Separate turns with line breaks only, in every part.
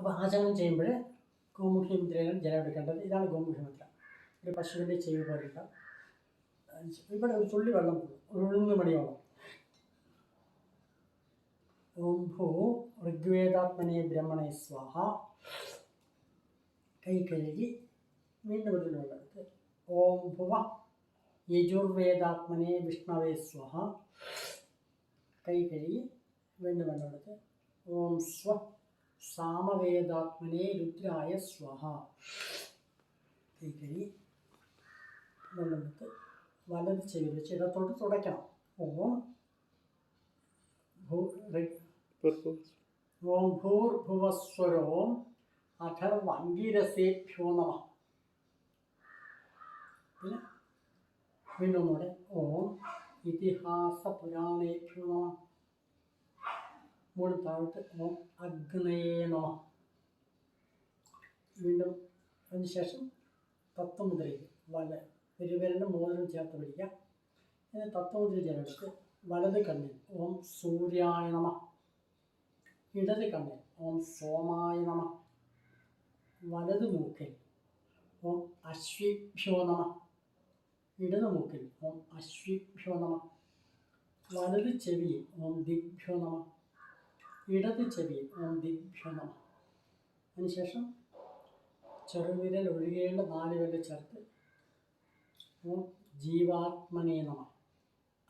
അപ്പോൾ ആചരണം ചെയ്യുമ്പോൾ ഗോമുഖി മുദ്രയാണ് ജലം ഇതാണ് ഗോമുഖി മുദ്ര. ഒരു പശുവിന്റെ ചെവി പോലെ ഇട്ടാൽ ഇവിടെ ഒരു തുള്ളി വെള്ളം ഉഴുന്ന് മണിയോളം. ഓം ഭൂ ഋഗ്വേദാത്മനെ ബ്രഹ്മണേ സ്വാഹ. കൈ കഴുകി വീണ്ടും ഒരു വെള്ളം ഓം ഭുവ യജുർവേദാത്മനെ വിഷ്ണവേ സ്വഹ. കൈ കഴുകി വീണ്ടും വെള്ളം ഓം സ്വ. സാമവേദാത്മനെ രുദ്രായ സ്വഹ. കൈ നമുക്ക് വലത് ചെവി വെച്ച് ഇടത്തോട്ട് തുടയ്ക്കണം. ഓം ഓം ഭൂർഭുവസ്വരോം അഥർവംഗീരസേഭ്യോ നമ. പിന്നെ വീണ്ടും കൂടെ ഓം ഇതിഹാസ പുരാണേഭ്യോ നമ. മൂന്ന് താഴത്ത് ഓം അഗ്നയേ നമ. വീണ്ടും അതിനുശേഷം തത്വമുദ്രയിൽ വല. പെരുവിരലിന്റെ മോതിരം ചേർത്ത് പിടിക്കാം എന്നിട്ട് തത്വമുദ്ര ചേർത്ത് വലത് കണ്ണിൽ ഓം സൂര്യായ നമ. ഇടത് കണ്ണിൽ ഓം സോമായ നമ. വലത് മൂക്കിൽ ഓം അശ്വിഭ്യോ നമ. ഇടത് മൂക്കിൽ ഓം അശ്വിഭ്യോ നമ. വലത് ചെവിയിൽ ഓം ദിഗ്ഭ്യോ നമ. ഇടത് ചെവി നമ അതിനുശേഷം ചെറുവിരൽ ഒഴികെയുള്ള നാല് വിരൽ ചേർത്ത് ഓം ജീവാത്മനേ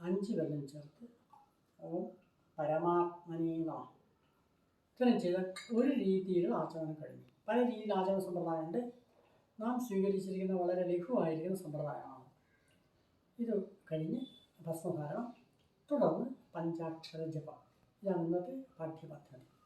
അഞ്ച് വിരലും ചേർത്ത് ഓം പരമാത്മനേ ഇത്രയും ചെയ്ത ഒരു രീതിയിലും ആചരണം കഴിഞ്ഞു. പല രീതിയിൽ ആചരണ സമ്പ്രദായമുണ്ട്. നാം സ്വീകരിച്ചിരിക്കുന്ന വളരെ ലഘുവായിരിക്കുന്ന സമ്പ്രദായമാണ്. ഇത് കഴിഞ്ഞ് ഭസ്മധാരണം. തുടർന്ന് പഞ്ചാക്ഷര ജപം. yanına bir parti batalım.